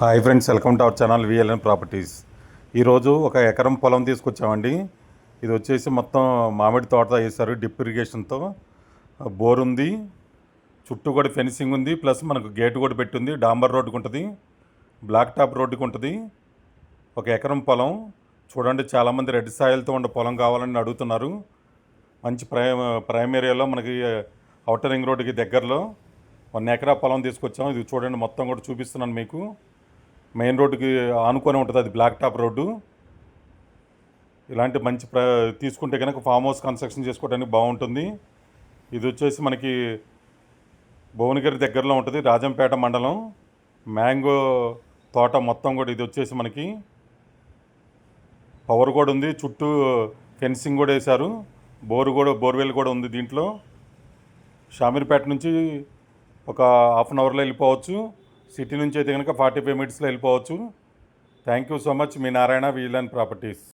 Hi friends welcome to our channel VLN properties ఈరోజు ఒక ఎకరం పొలం తీసుకొచ్చామండి. ఇది వచ్చేసి మొత్తం మామిడి తోట వేశారు డిప్ ఇరిగేషన్తో బోర్ ఉంది చుట్టూ కూడా ఫెన్సింగ్ ఉంది ప్లస్ మనకు గేట్ కూడా పెట్టింది డాంబర్ రోడ్డుకు ఉంటుంది బ్లాక్ టాప్ రోడ్డుకు ఉంటుంది. ఒక ఎకరం పొలం చూడండి చాలామంది రెడ్ సాయిల్తో ఉండే పొలం కావాలని అడుగుతున్నారు. మంచి ప్రైమ్ ప్రైమ్ ఏరియాలో మనకి అవుటర్ రింగ్ రోడ్డుకి దగ్గరలో వన్ ఎకరా పొలం తీసుకొచ్చాం. ఇది చూడండి మొత్తం కూడా చూపిస్తున్నాను మీకు. మెయిన్ రోడ్డుకి ఆనుకొని ఉంటుంది అది బ్లాక్ టాప్ రోడ్డు. ఇలాంటి మంచి ప్ర తీసుకుంటే కనుక ఫామ్ హౌస్ కన్స్ట్రక్షన్ చేసుకోవడానికి బాగుంటుంది. ఇది వచ్చేసి మనకి భువనగిరి దగ్గరలో ఉంటుంది రాజంపేట మండలం. మ్యాంగో తోట మొత్తం కూడా ఇది వచ్చేసి మనకి పవర్ కూడా ఉంది చుట్టూ ఫెన్సింగ్ కూడా వేశారు. బోరు కూడా బోర్వెల్ కూడా ఉంది దీంట్లో. షామీర్పేట నుంచి ఒక హాఫ్ అన్ అవర్లో వెళ్ళిపోవచ్చు. సిటీ నుంచి అయితే కనుక ఫార్టీ ఫైవ్ మినిట్స్లో వెళ్ళిపోవచ్చు. Thank you so much me Narayana V L N properties.